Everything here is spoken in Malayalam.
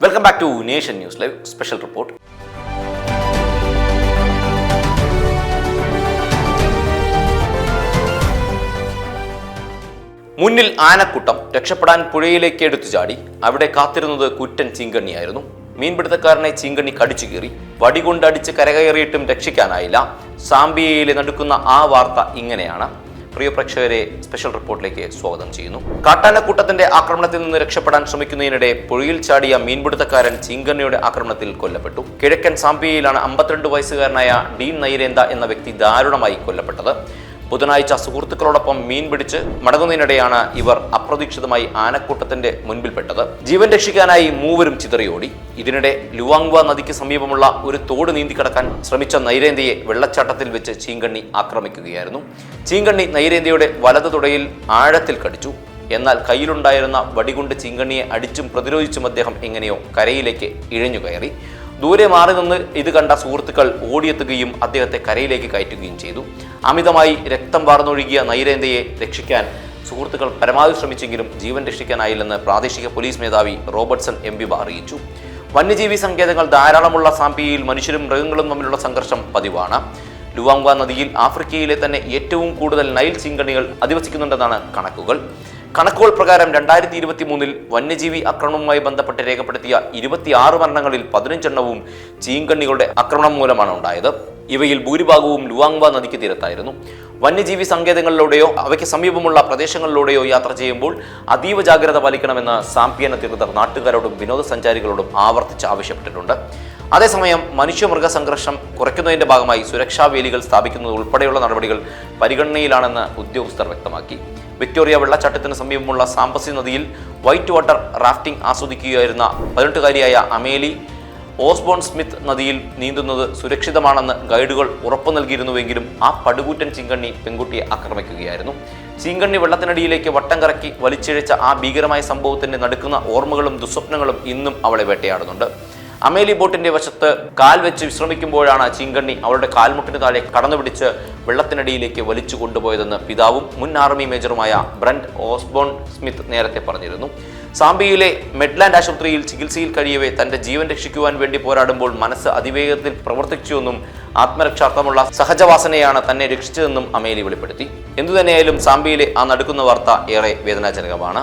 Welcome back to nation news live special report മുന്നിൽ ആനക്കൂട്ടം രക്ഷപ്പെടാൻ പുഴയിലേക്ക് എടുത്തു ചാടി. അവിടെ കാത്തിരുന്നത് കുറ്റൻ ചീങ്കണ്ണിയായിരുന്നു. മീൻപിടുത്തക്കാരനെ ചിങ്കണ്ണി കടിച്ചു കീറി. വടികൊണ്ടടിച്ച് കരകയറിയിട്ടും രക്ഷിക്കാനായില്ല. സാംബിയയിലെ നടക്കുന്ന ആ വാർത്ത ഇങ്ങനെയാണ്. പ്രിയ പ്രേക്ഷകരെ സ്പെഷ്യൽ റിപ്പോർട്ടിലേക്ക് സ്വാഗതം ചെയ്യുന്നു. കാട്ടാനക്കൂട്ടത്തിന്റെ ആക്രമണത്തിൽ നിന്ന് രക്ഷപ്പെടാൻ ശ്രമിക്കുന്നതിനിടെ പുഴയിൽ ചാടിയ മീൻപിടുത്തക്കാരൻ ചിങ്കണ്ണയുടെ ആക്രമണത്തിൽ കൊല്ലപ്പെട്ടു. കിഴക്കൻ സാംബിയയിലാണ് അമ്പത്തിരണ്ട് വയസ്സുകാരനായ ഡീൻ നൈരേന്ദ എന്ന വ്യക്തി ദാരുണമായി കൊല്ലപ്പെട്ടത്. ബുധനാഴ്ച സുഹൃത്തുക്കളോടൊപ്പം മീൻ പിടിച്ച് മടങ്ങുന്നതിനിടെയാണ് ഇവർ അപ്രതീക്ഷിതമായി ആനക്കൂട്ടത്തിന്റെ മുൻപിൽപ്പെട്ടത്. ജീവൻ രക്ഷിക്കാനായി മൂവരും ചിതറിയോടി. ഇതിനിടെ ലുവാങ്വ നദിക്ക് സമീപമുള്ള ഒരു തോട് നീന്തി കടക്കാൻ ശ്രമിച്ച നൈരേന്ദയെ വെള്ളച്ചാട്ടത്തിൽ വെച്ച് ചീങ്കണ്ണി ആക്രമിക്കുകയായിരുന്നു. ചീങ്കണ്ണി നൈരേന്ദയുടെ വലത് തുടയിൽ ആഴത്തിൽ കടിച്ചു. എന്നാൽ കയ്യിലുണ്ടായിരുന്ന വടികൊണ്ട് ചീങ്കണ്ണിയെ അടിച്ചും പ്രതിരോധിച്ചും അദ്ദേഹം എങ്ങനെയോ കരയിലേക്ക് ഇഴഞ്ഞു കയറി. ദൂരെ മാറി നിന്ന് ഇത് കണ്ട സുഹൃത്തുക്കൾ ഓടിയെത്തുകയും അദ്ദേഹത്തെ കരയിലേക്ക് കയറ്റുകയും ചെയ്തു. അമിതമായി രക്തം വാർന്നൊഴുകിയ നൈരേന്ദ്രയെ രക്ഷിക്കാൻ സുഹൃത്തുക്കൾ പരമാവധി ശ്രമിച്ചെങ്കിലും ജീവൻ രക്ഷിക്കാനായില്ലെന്ന് പ്രാദേശിക പോലീസ് മേധാവി റോബർട്ട്സൺ എം പി അറിയിച്ചു. വന്യജീവി സങ്കേതങ്ങൾ ധാരാളമുള്ള സാമ്പിയയിൽ മനുഷ്യരും മൃഗങ്ങളും തമ്മിലുള്ള സംഘർഷം പതിവാണ്. ലുവാങ്വ നദിയിൽ ആഫ്രിക്കയിലെ തന്നെ ഏറ്റവും കൂടുതൽ നൈൽ ചിങ്കണികൾ അധിവസിക്കുന്നുണ്ടെന്നാണ് കണക്കുകൾ. കണക്കുകൾ പ്രകാരം രണ്ടായിരത്തി ഇരുപത്തി മൂന്നിൽ വന്യജീവി ആക്രമണവുമായി ബന്ധപ്പെട്ട് രേഖപ്പെടുത്തിയ ഇരുപത്തിയാറ് മരണങ്ങളിൽ പതിനഞ്ചെണ്ണവും ചീങ്കണ്ണികളുടെ ആക്രമണം മൂലമാണ് ഉണ്ടായത്. ഇവയിൽ ഭൂരിഭാഗവും ലുവാങ്വ നദിക്ക് തീരത്തായിരുന്നു. വന്യജീവി സങ്കേതങ്ങളിലൂടെയോ അവയ്ക്ക് സമീപമുള്ള പ്രദേശങ്ങളിലൂടെയോ യാത്ര ചെയ്യുമ്പോൾ അതീവ ജാഗ്രത പാലിക്കണമെന്ന് സാമ്പിയൻ അധികൃതർ നാട്ടുകാരോടും വിനോദസഞ്ചാരികളോടും ആവർത്തിച്ച് ആവശ്യപ്പെട്ടിട്ടുണ്ട്. അതേസമയം മനുഷ്യമൃഗ സംഘർഷം കുറയ്ക്കുന്നതിന്റെ ഭാഗമായി സുരക്ഷാ വേലികൾ സ്ഥാപിക്കുന്നത് ഉൾപ്പെടെയുള്ള നടപടികൾ പരിഗണനയിലാണെന്ന് ഉദ്യോഗസ്ഥർ വ്യക്തമാക്കി. വിക്ടോറിയ വെള്ളച്ചാട്ടത്തിന് സമീപമുള്ള സാമ്പസി നദിയിൽ വൈറ്റ് വാട്ടർ റാഫ്റ്റിംഗ് ആസ്വദിക്കുകയായിരുന്ന പതിനെട്ടുകാരിയായ അമേലി ഓസ്ബോൺ സ്മിത്ത് നദിയിൽ നീന്തുന്നത് സുരക്ഷിതമാണെന്ന് ഗൈഡുകൾ ഉറപ്പു നൽകിയിരുന്നുവെങ്കിലും ആ പടുകൂറ്റൻ ചിങ്കണ്ണി പെൺകുട്ടിയെ ആക്രമിക്കുകയായിരുന്നു. ചീങ്കണ്ണി വെള്ളത്തിനടിയിലേക്ക് വട്ടം കറക്കി വലിച്ചിഴച്ച ആ ഭീകരമായ സംഭവത്തിന്റെ നടുക്കുന്ന ഓർമ്മകളും ദുസ്വപ്നങ്ങളും ഇന്നും അവളെ വേട്ടയാടുന്നുണ്ട്. അമേലി ബോട്ടിന്റെ വശത്ത് കാൽ വെച്ച് വിശ്രമിക്കുമ്പോഴാണ് ചിങ്കണ്ണി അവരുടെ കാൽമുട്ടിന് താഴെ കടന്നുപിടിച്ച് വെള്ളത്തിനടിയിലേക്ക് വലിച്ചു കൊണ്ടുപോയതെന്ന് പിതാവും മുൻ ആർമി മേജറുമായ ബ്രണ്ട് ഓസ്ബോൺ സ്മിത്ത് നേരത്തെ പറഞ്ഞിരുന്നു. സാംബിയയിലെ മെഡ്ലാൻഡ് ആശുപത്രിയിൽ ചികിത്സയിൽ കഴിയവേ തന്റെ ജീവൻ രക്ഷിക്കുവാൻ വേണ്ടി പോരാടുമ്പോൾ മനസ്സ് അതിവേഗത്തിൽ പ്രവർത്തിച്ചുവെന്നും ആത്മരക്ഷാർത്ഥമുള്ള സഹജവാസനയാണ് തന്നെ രക്ഷിച്ചതെന്നും അമേലി വെളിപ്പെടുത്തി. എന്തുതന്നെയായാലും സാംബിയയിലെ ആ നടുക്കുന്ന വാർത്ത ഏറെ വേദനാജനകമാണ്.